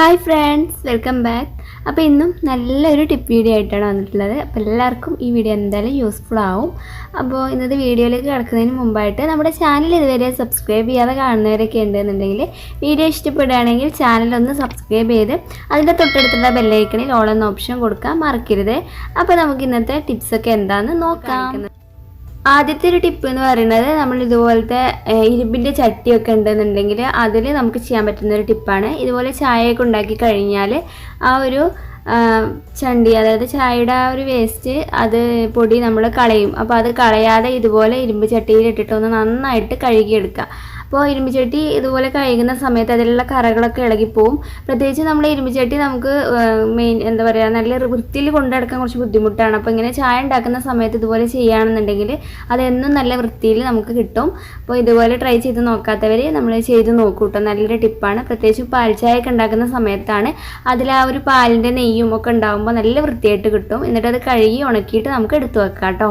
Hi friends welcome back അപ്പോൾ ഇന്നും നല്ലൊരു ടിപ്പ് വീഡിയോ ആയിട്ടാണ് വന്നിട്ടുള്ളത്. അപ്പോൾ എല്ലാവർക്കും ഈ വീഡിയോ എന്തായാലും യൂസ്ഫുൾ ആവും. അപ്പോൾ ഇന്നത്തെ വീഡിയോയിലേക്ക് കിടക്കുന്നതിന് മുമ്പായിട്ട് നമ്മുടെ ചാനൽ ഇതുവരെ സബ്സ്ക്രൈബ് ചെയ്യാതെ കാണുന്നവരൊക്കെ ഉണ്ടെന്നുണ്ടെങ്കിൽ വീഡിയോ ഇഷ്ടപ്പെടുകയാണെങ്കിൽ ചാനൽ ഒന്ന് സബ്സ്ക്രൈബ് ചെയ്ത് അതിന്റെ തൊട്ടടുത്തുള്ള ബെല്ലൈക്കണിൽ ഓൾ എന്ന ഓപ്ഷൻ കൊടുക്കാൻ മറക്കരുത്. അപ്പോൾ നമുക്ക് ഇന്നത്തെ ടിപ്സൊക്കെ എന്താണെന്ന് നോക്കാം. ആദ്യത്തെ ഒരു ടിപ്പ് എന്ന് പറയുന്നത് നമ്മൾ ഇതുപോലത്തെ ഇരുമ്പിന്റെ ചട്ടിയൊക്കെ ഉണ്ടെന്നുണ്ടെങ്കിൽ അതിൽ നമുക്ക് ചെയ്യാൻ പറ്റുന്ന ഒരു ടിപ്പാണ് ഇതുപോലെ ചായയൊക്കെ ഉണ്ടാക്കി കഴിഞ്ഞാൽ ആ ഒരു ചണ്ടി അതായത് ചായയുടെ ആ ഒരു വേസ്റ്റ് അത് പൊടി നമ്മൾ കളയും. അപ്പോൾ അത് കളയാതെ ഇതുപോലെ ഇരുമ്പ് ചട്ടിയിൽ ഇട്ടിട്ടൊന്ന് നന്നായിട്ട് കഴുകിയെടുക്കുക. അപ്പോൾ ഇരുമ്പിച്ചട്ടി ഇതുപോലെ കഴുകുന്ന സമയത്ത് അതിലുള്ള കറകളൊക്കെ ഇളകിപ്പോവും. പ്രത്യേകിച്ച് നമ്മൾ ഇരുമ്പിച്ചട്ടി നമുക്ക് മെയിൻ എന്താ പറയുക നല്ല വൃത്തിയിൽ കൊണ്ടുനടക്കാൻ കുറച്ച് ബുദ്ധിമുട്ടാണ്. അപ്പോൾ ഇങ്ങനെ ചായ ഉണ്ടാക്കുന്ന സമയത്ത് ഇതുപോലെ ചെയ്യുകയാണെന്നുണ്ടെങ്കിൽ അതെന്നും നല്ല വൃത്തിയിൽ നമുക്ക് കിട്ടും. അപ്പോൾ ഇതുപോലെ ട്രൈ ചെയ്ത് നോക്കാത്തവർ നമ്മൾ ചെയ്ത് നോക്കൂ കേട്ടോ നല്ലൊരു ടിപ്പാണ്. പ്രത്യേകിച്ച് പാൽ ഒക്കെ ഉണ്ടാക്കുന്ന സമയത്താണ് അതിൽ ആ ഒരു പാലിന്റെ നെയ്യും ഒക്കെ ഉണ്ടാകുമ്പോൾ നല്ല വൃത്തിയായിട്ട് കിട്ടും. എന്നിട്ട് അത് കഴുകി ഉണക്കിയിട്ട് നമുക്ക് എടുത്തു വെക്കാം കേട്ടോ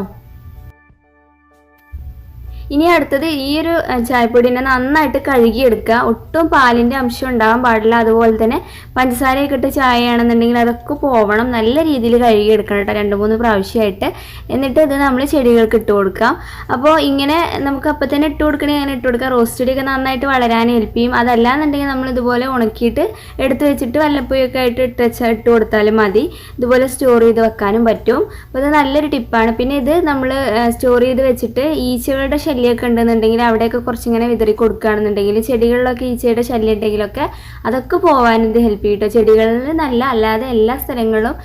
ഇനി അടുത്തത് ഈ ഒരു ചായപ്പൊടിനെ നന്നായിട്ട് കഴുകിയെടുക്കുക. ഒട്ടും പാലിന്റെ അംശം ഉണ്ടാകാൻ പാടില്ല. അതുപോലെ തന്നെ പഞ്ചസാരയൊക്കെ ഇട്ട് ചായയാണെന്നുണ്ടെങ്കിൽ അതൊക്കെ പോവണം. നല്ല രീതിയിൽ കഴുകിയെടുക്കണം കേട്ടോ രണ്ട് മൂന്ന് പ്രാവശ്യമായിട്ട്. എന്നിട്ട് ഇത് നമ്മൾ ചെടികൾക്ക് ഇട്ട് കൊടുക്കാം. അപ്പോൾ ഇങ്ങനെ നമുക്ക് അപ്പം തന്നെ ഇട്ട് കൊടുക്കണേ അങ്ങനെ ഇട്ട് കൊടുക്കാം. റോസ്റ്റ് ചെടിയൊക്കെ നന്നായിട്ട് വളരാൻ ഹെൽപ്പ് ചെയ്യും. അതല്ലാന്നുണ്ടെങ്കിൽ നമ്മൾ ഇതുപോലെ ഉണക്കിയിട്ട് എടുത്ത് വെച്ചിട്ട് വല്ലപ്പോഴൊക്കെ ആയിട്ട് ഇട്ട് വെച്ചാൽ ഇട്ട് കൊടുത്താലും മതി. ഇതുപോലെ സ്റ്റോർ ചെയ്ത് വെക്കാനും പറ്റും. അപ്പോൾ ഇത് നല്ലൊരു ടിപ്പാണ്. പിന്നെ ഇത് നമ്മൾ സ്റ്റോർ ചെയ്ത് വെച്ചിട്ട് ഈച്ചകളുടെ ശല്യമൊക്കെ ഉണ്ടെന്നുണ്ടെങ്കിൽ അവിടെയൊക്കെ കുറച്ചിങ്ങനെ വിതറി കൊടുക്കുകയാണെന്നുണ്ടെങ്കിൽ ചെടികളിലൊക്കെ ഈച്ചയുടെ ശല്യം ഉണ്ടെങ്കിലൊക്കെ അതൊക്കെ പോകാൻ ഇത് ഹെൽപ്പ് ചെയ്യും കേട്ടോ ചെടികളിൽ നല്ല അല്ലാതെ എല്ലാ സ്ഥലങ്ങളും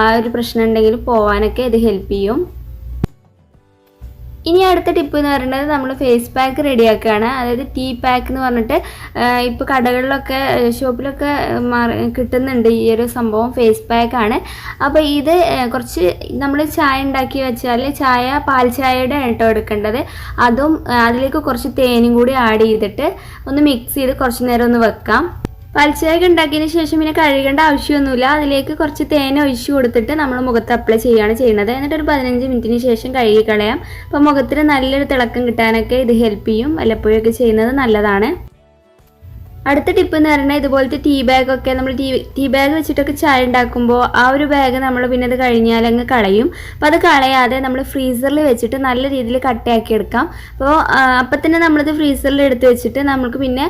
ആ ഒരു പ്രശ്നം ഉണ്ടെങ്കിൽ പോകാനൊക്കെ ഇത് ഹെൽപ്പ് ചെയ്യും. ഇനി അടുത്ത ടിപ്പ് എന്ന് പറയുന്നത് നമ്മൾ ഫേസ് പാക്ക് റെഡിയാക്കുകയാണ് അതായത് ടീ പാക്ക് എന്ന് പറഞ്ഞിട്ട് ഇപ്പോൾ കടകളിലൊക്കെ ഷോപ്പിലൊക്കെ കിട്ടുന്നുണ്ട് ഈ ഒരു സംഭവം ഫേസ് പാക്കാണ് അപ്പോൾ ഇത് കുറച്ച് നമ്മൾ ചായ ഉണ്ടാക്കി വെച്ചാൽ ചായ പാൽ ചായയുടെ കേട്ടോ എടുക്കേണ്ടത്. അതും അതിലേക്ക് കുറച്ച് തേനും കൂടി ആഡ് ചെയ്തിട്ട് ഒന്ന് മിക്സ് ചെയ്ത് കുറച്ച് നേരം ഒന്ന് വെക്കാം. പൽച്ചയൊക്കെ ഉണ്ടാക്കിയതിന് ശേഷം പിന്നെ കഴുകേണ്ട ആവശ്യമൊന്നുമില്ല. അതിലേക്ക് കുറച്ച് തേൻ ഒഴിച്ചു കൊടുത്തിട്ട് നമ്മൾ മുഖത്ത് അപ്ലൈ ചെയ്യുകയാണ് ചെയ്യുന്നത്. എന്നിട്ട് ഒരു പതിനഞ്ച് മിനിറ്റിന് ശേഷം കഴുകി കളയാം. അപ്പോൾ മുഖത്തിന് നല്ലൊരു തിളക്കം കിട്ടാനൊക്കെ ഇത് ഹെൽപ്പ് ചെയ്യും. വല്ലപ്പോഴൊക്കെ ചെയ്യുന്നത് നല്ലതാണ്. അടുത്ത ടിപ്പ് എന്ന് പറഞ്ഞാൽ ഇതുപോലത്തെ ടീ ബാഗ് ഒക്കെ നമ്മൾ ടീ ടീ ബാഗ് വെച്ചിട്ടൊക്കെ ചായ ഉണ്ടാക്കുമ്പോൾ ആ ഒരു ബാഗ് നമ്മൾ പിന്നെ അത് കഴിഞ്ഞാൽ അങ്ങ് കളയും. അപ്പോൾ അത് കളയാതെ നമ്മൾ ഫ്രീസറിൽ വെച്ചിട്ട് നല്ല രീതിയിൽ കട്ടയാക്കി എടുക്കാം. അപ്പോൾ അപ്പം തന്നെ നമ്മളത് ഫ്രീസറിൽ എടുത്ത് വെച്ചിട്ട് നമുക്ക് പിന്നെ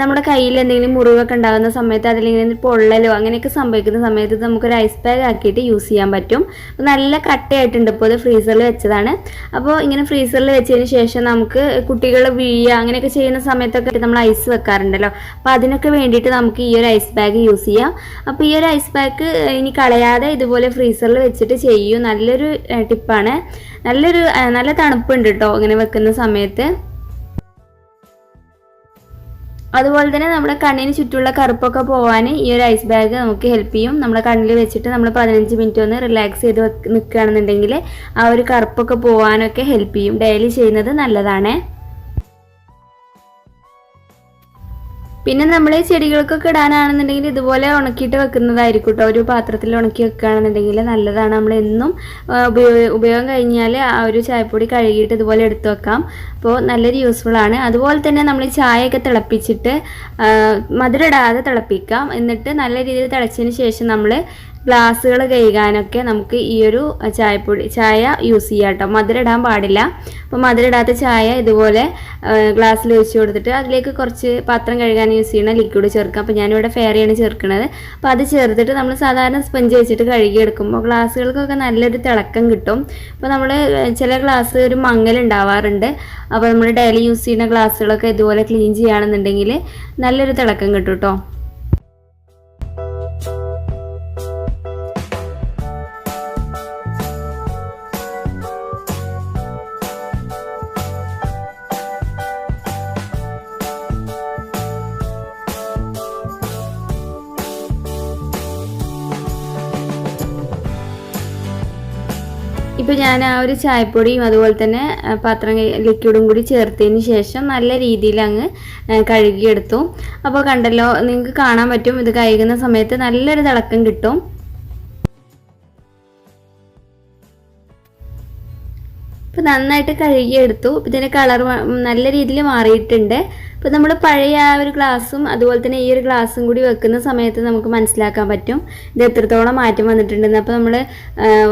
നമ്മുടെ കയ്യിൽ എന്തെങ്കിലും മുറിവൊക്കെ ഉണ്ടാകുന്ന സമയത്ത് അതിലിങ്ങനെ പൊള്ളലോ അങ്ങനെയൊക്കെ സംഭവിക്കുന്ന സമയത്ത് നമുക്കൊരു ഐസ് ബാഗ് ആക്കിയിട്ട് യൂസ് ചെയ്യാൻ പറ്റും. നല്ല കട്ടയായിട്ടുണ്ട് ഇപ്പോൾ അത് ഫ്രീസറിൽ വെച്ചതാണ്. അപ്പോൾ ഇങ്ങനെ ഫ്രീസറിൽ വെച്ചതിന് ശേഷം നമുക്ക് കുട്ടികൾ വീഴുക അങ്ങനെയൊക്കെ ചെയ്യുന്ന സമയത്തൊക്കെ നമ്മൾ ഐസ് വെക്കാറുണ്ടല്ലോ. അപ്പോൾ അതിനൊക്കെ വേണ്ടിയിട്ട് നമുക്ക് ഈ ഒരു ഐസ് ബാഗ് യൂസ് ചെയ്യാം. അപ്പോൾ ഈ ഒരു ഐസ് ബാഗ് ഇനി കളയാതെ ഇതുപോലെ ഫ്രീസറിൽ വെച്ചിട്ട് ചെയ്യൂ. നല്ലൊരു ടിപ്പാണ് നല്ലൊരു നല്ല തണുപ്പുണ്ട് കേട്ടോ ഇങ്ങനെ വെക്കുന്ന സമയത്ത്. അതുപോലെ തന്നെ നമ്മുടെ കണ്ണിന് ചുറ്റുമുള്ള കറുപ്പൊക്കെ പോകാൻ ഈ ഒരു ഐസ് ബാഗ് നമുക്ക് ഹെൽപ്പ് ചെയ്യും. നമ്മുടെ കണ്ണിൽ വെച്ചിട്ട് നമ്മൾ പതിനഞ്ച് മിനിറ്റ് ഒന്ന് റിലാക്സ് ചെയ്ത് വെക്ക് നിൽക്കുകയാണെന്നുണ്ടെങ്കിൽ ആ ഒരു കറുപ്പൊക്കെ പോകാനൊക്കെ ഹെൽപ്പ് ചെയ്യും. ഡെയിലി ചെയ്യുന്നത് നല്ലതാണ്. പിന്നെ നമ്മൾ ഈ ചെടികൾക്കൊക്കെ ഇടാനാണെന്നുണ്ടെങ്കിൽ ഇതുപോലെ ഉണക്കിയിട്ട് വെക്കുന്നതായിരിക്കും കേട്ടോ ഒരു പാത്രത്തിൽ ഉണക്കി വെക്കുകയാണെന്നുണ്ടെങ്കിൽ നല്ലതാണ്. നമ്മൾ എന്നും ഉപയോഗ കഴിഞ്ഞാൽ ആ ഒരു ചായപ്പൊടി കഴുകിയിട്ട് ഇതുപോലെ എടുത്തു വെക്കാം. അപ്പോൾ നല്ലൊരു യൂസ്ഫുൾ ആണ്. അതുപോലെ തന്നെ നമ്മൾ ചായയൊക്കെ തിളപ്പിച്ചിട്ട് മധുരം ഇടാതെ തിളപ്പിക്കാം. എന്നിട്ട് നല്ല രീതിയിൽ തിളച്ചതിന് ശേഷം നമ്മൾ ഗ്ലാസ്സുകൾ കഴുകാനൊക്കെ നമുക്ക് ഈ ഒരു ചായപ്പൊടി ചായ യൂസ് ചെയ്യാം കേട്ടോ. മധുരം ഇടാൻ പാടില്ല. അപ്പോൾ മധുരം ഇടാത്ത ചായ ഇതുപോലെ ഗ്ലാസ്സിൽ ഒഴിച്ച് കൊടുത്തിട്ട് അതിലേക്ക് കുറച്ച് പാത്രം കഴുകാൻ യൂസ് ചെയ്യുന്ന ലിക്വിഡ് ചേർക്കാം. അപ്പോൾ ഞാനിവിടെ ഫെയറിയാണ് ചേർക്കുന്നത്. അപ്പോൾ അത് ചേർത്തിട്ട് നമ്മൾ സാധാരണ സ്പഞ്ച് വെച്ചിട്ട് കഴുകിയെടുക്കുമ്പോൾ ഗ്ലാസ്സുകൾക്കൊക്കെ നല്ലൊരു തിളക്കം കിട്ടും. അപ്പോൾ നമ്മൾ ചില ഗ്ലാസ് ഒരു മങ്ങൽ ഉണ്ടാവാറുണ്ട്. അപ്പോൾ നമ്മൾ ഡെയിലി യൂസ് ചെയ്യുന്ന ഗ്ലാസ്സുകളൊക്കെ ഇതുപോലെ ക്ലീൻ ചെയ്യുകയാണെന്നുണ്ടെങ്കിൽ നല്ലൊരു തിളക്കം കിട്ടും കേട്ടോ. ഇപ്പോൾ ഞാൻ ആ ഒരു ചായപ്പൊടിയും അതുപോലെ തന്നെ പാത്രം ലിക്വിഡും കൂടി ചേർത്തതിന് ശേഷം നല്ല രീതിയിൽ അങ്ങ് കഴുകിയെടുത്തു. അപ്പോൾ കണ്ടല്ലോ നിങ്ങൾക്ക് കാണാൻ പറ്റും ഇത് കഴുകുന്ന സമയത്ത് നല്ലൊരു തിളക്കം കിട്ടും. ഇപ്പം നന്നായിട്ട് കഴുകിയെടുത്തു. ഇതിന്റെ കളർ നല്ല രീതിയിൽ മാറിയിട്ടുണ്ട്. ഇപ്പോൾ നമ്മൾ പഴയ ആ ഒരു ഗ്ലാസ്സും അതുപോലെ തന്നെ ഈ ഒരു ഗ്ലാസ്സും കൂടി വെക്കുന്ന സമയത്ത് നമുക്ക് മനസ്സിലാക്കാൻ പറ്റും ഇത് എത്രത്തോളം മാറ്റം വന്നിട്ടുണ്ടെന്ന്. അപ്പോൾ നമ്മൾ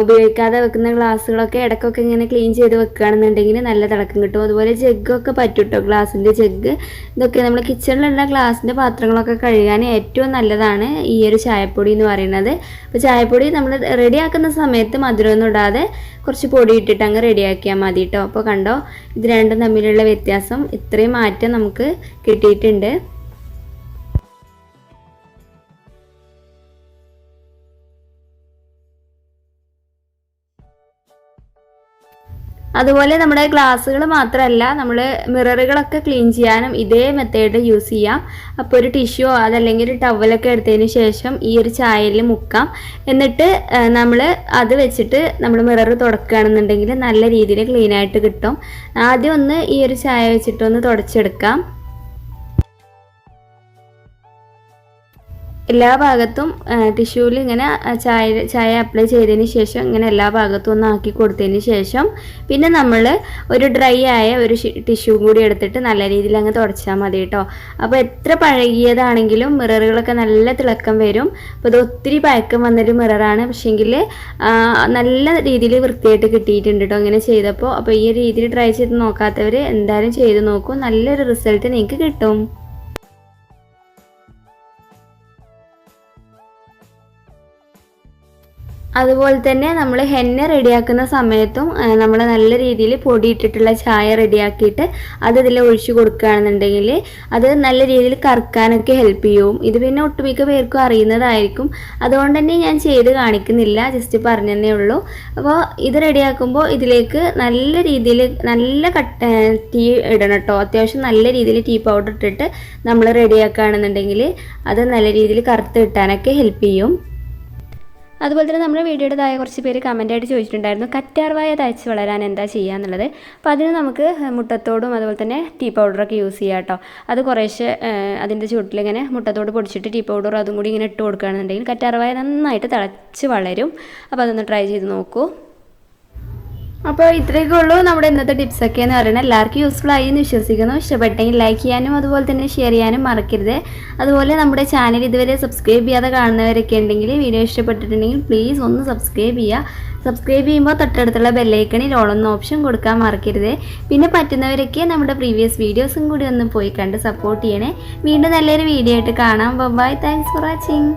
ഉപയോഗിക്കാതെ വെക്കുന്ന ഗ്ലാസ്സുകളൊക്കെ ഇടയ്ക്കൊക്കെ ഇങ്ങനെ ക്ലീൻ ചെയ്ത് വെക്കുകയാണെന്നുണ്ടെങ്കിൽ നല്ല തിളക്കം കിട്ടും. അതുപോലെ ജഗ്ഗൊക്കെ പറ്റും കേട്ടോ ഗ്ലാസിന്റെ ജഗ്ഗ് ഇതൊക്കെ നമ്മൾ കിച്ചണിലുള്ള ഗ്ലാസിന്റെ പാത്രങ്ങളൊക്കെ കഴുകാൻ ഏറ്റവും നല്ലതാണ് ഈ ഒരു ചായപ്പൊടി എന്ന് പറയുന്നത്. അപ്പോൾ ചായപ്പൊടി നമ്മൾ റെഡിയാക്കുന്ന സമയത്ത് മധുരമൊന്നും ഇടാതെ കുറച്ച് പൊടി ഇട്ടിട്ട് അങ്ങ് റെഡിയാക്കിയാൽ മതി കേട്ടോ അപ്പോൾ കണ്ടോ ഇത് രണ്ടും തമ്മിലുള്ള വ്യത്യാസം ഇത്രയും മാറ്റം നമുക്ക് കിട്ടിയിട്ടുണ്ട്. അതുപോലെ നമ്മുടെ ഗ്ലാസ്സുകൾ മാത്രമല്ല നമ്മൾ മിററുകളൊക്കെ ക്ലീൻ ചെയ്യാനും ഇതേ മെത്തേഡ് യൂസ് ചെയ്യാം. അപ്പോൾ ഒരു ടിഷ്യൂ അതല്ലെങ്കിൽ ഒരു ടവലൊക്കെ എടുത്തതിന് ശേഷം ഈ ഒരു ചായയിൽ മുക്കാം. എന്നിട്ട് നമ്മൾ അത് വെച്ചിട്ട് നമ്മൾ മിറർ തുടക്കുകയാണെന്നുണ്ടെങ്കിൽ നല്ല രീതിയിൽ ക്ലീനായിട്ട് കിട്ടും. ആദ്യം ഒന്ന് ഈ ഒരു ചായ വെച്ചിട്ടൊന്ന് തുടച്ചെടുക്കാം. എല്ലാ ഭാഗത്തും ടിഷ്യൂവിൽ ഇങ്ങനെ ചായ ചായ അപ്ലൈ ചെയ്തതിന് ശേഷം ഇങ്ങനെ എല്ലാ ഭാഗത്തും ഒന്ന് ആക്കി കൊടുത്തതിന് ശേഷം പിന്നെ നമ്മൾ ഒരു ഡ്രൈ ആയ ഒരു ടിഷ്യൂ കൂടി എടുത്തിട്ട് നല്ല രീതിയിൽ അങ്ങ് തുടച്ചാൽ മതി കേട്ടോ അപ്പോൾ എത്ര പഴകിയതാണെങ്കിലും മിററുകളൊക്കെ നല്ല തിളക്കം വരും. അപ്പോൾ ഇത് ഒത്തിരി പഴക്കം വന്നൊരു മിററാണ്. പക്ഷേങ്കിൽ നല്ല രീതിയിൽ വൃത്തിയായിട്ട് കിട്ടിയിട്ടുണ്ട് കേട്ടോ ഇങ്ങനെ ചെയ്തപ്പോൾ അപ്പോൾ ഈ രീതിയിൽ ട്രൈ ചെയ്ത് നോക്കാത്തവർ എന്തായാലും ചെയ്ത് നോക്കൂ. നല്ലൊരു റിസൾട്ട് നിങ്ങൾക്ക് കിട്ടും. അതുപോലെ തന്നെ നമ്മൾ ഹെന്ന റെഡിയാക്കുന്ന സമയത്തും നമ്മൾ നല്ല രീതിയിൽ പൊടിയിട്ടിട്ടുള്ള ചായ റെഡിയാക്കിയിട്ട് അത് ഇതിൽ ഒഴിച്ചു കൊടുക്കുകയാണെന്നുണ്ടെങ്കിൽ അത് നല്ല രീതിയിൽ കറക്കാനൊക്കെ ഹെൽപ്പ് ചെയ്യും. ഇത് പിന്നെ ഒട്ടുമിക്ക പേർക്കും അറിയുന്നതായിരിക്കും. അതുകൊണ്ട് തന്നെ ഞാൻ ചെയ്ത് കാണിക്കുന്നില്ല ജസ്റ്റ് പറഞ്ഞതേ ഉള്ളൂ. അപ്പോൾ ഇത് റെഡിയാക്കുമ്പോൾ ഇതിലേക്ക് നല്ല രീതിയിൽ നല്ല കട്ട ടീ ഇടണം കേട്ടോ അത്യാവശ്യം നല്ല രീതിയിൽ ടീ പൗഡർ ഇട്ടിട്ട് നമ്മൾ റെഡിയാക്കുകയാണെന്നുണ്ടെങ്കിൽ അത് നല്ല രീതിയിൽ കറുത്ത് കിട്ടാനൊക്കെ ഹെൽപ്പ് ചെയ്യും. അതുപോലെ തന്നെ നമ്മുടെ വീഡിയോയുടെ താഴെ കുറച്ച് പേര് കമന്റായിട്ട് ചോദിച്ചിട്ടുണ്ടായിരുന്നു കറ്റാർവായ തയ്ച്ച് വളരാൻ എന്താ ചെയ്യുക എന്നുള്ളത് അപ്പോൾ അതിന് നമുക്ക് മുട്ടത്തോടും അതുപോലെ തന്നെ ടീ പൗഡറൊക്കെ യൂസ് ചെയ്യാം കേട്ടോ അത് കുറേശ്ശെ അതിന്റെ ചുട്ടിലിങ്ങനെ മുട്ടത്തോട് പൊടിച്ചിട്ട് ടീ പൗഡർ അതും കൂടി ഇങ്ങനെ ഇട്ട് കൊടുക്കുകയാണെന്നുണ്ടെങ്കിൽ കറ്റാർവായ നന്നായിട്ട് തിളച്ച് വളരും. അപ്പോൾ അതൊന്ന് ട്രൈ ചെയ്ത് നോക്കൂ. അപ്പോൾ ഇത്രയൊക്കെ ഉള്ളൂ നമ്മുടെ ഇന്നത്തെ ടിപ്സൊക്കെ എന്ന് പറയുന്നത്. എല്ലാവർക്കും യൂസ്ഫുൾ ആയി എന്ന് വിശ്വസിക്കുന്നു. ഇഷ്ടപ്പെട്ടെങ്കിൽ ലൈക്ക് ചെയ്യാനും അതുപോലെ തന്നെ ഷെയർ ചെയ്യാനും മറക്കരുത്. അതുപോലെ നമ്മുടെ ചാനൽ ഇതുവരെ സബ്സ്ക്രൈബ് ചെയ്യാതെ കാണുന്നവരൊക്കെ ഉണ്ടെങ്കിൽ വീഡിയോ ഇഷ്ടപ്പെട്ടിട്ടുണ്ടെങ്കിൽ പ്ലീസ് ഒന്ന് സബ്സ്ക്രൈബ് ചെയ്യുക. സബ്സ്ക്രൈബ് ചെയ്യുമ്പോൾ തൊട്ടടുത്തുള്ള ബെല്ലൈക്കണിൽ ഓളൊന്ന് ഓപ്ഷൻ കൊടുക്കാൻ മറക്കരുത്. പിന്നെ പറ്റുന്നവരൊക്കെ നമ്മുടെ പ്രീവിയസ് വീഡിയോസും കൂടി ഒന്ന് പോയി കണ്ട് സപ്പോർട്ട് ചെയ്യണേ. വീണ്ടും നല്ലൊരു വീഡിയോ ആയിട്ട് കാണാം. Bye thanks for watching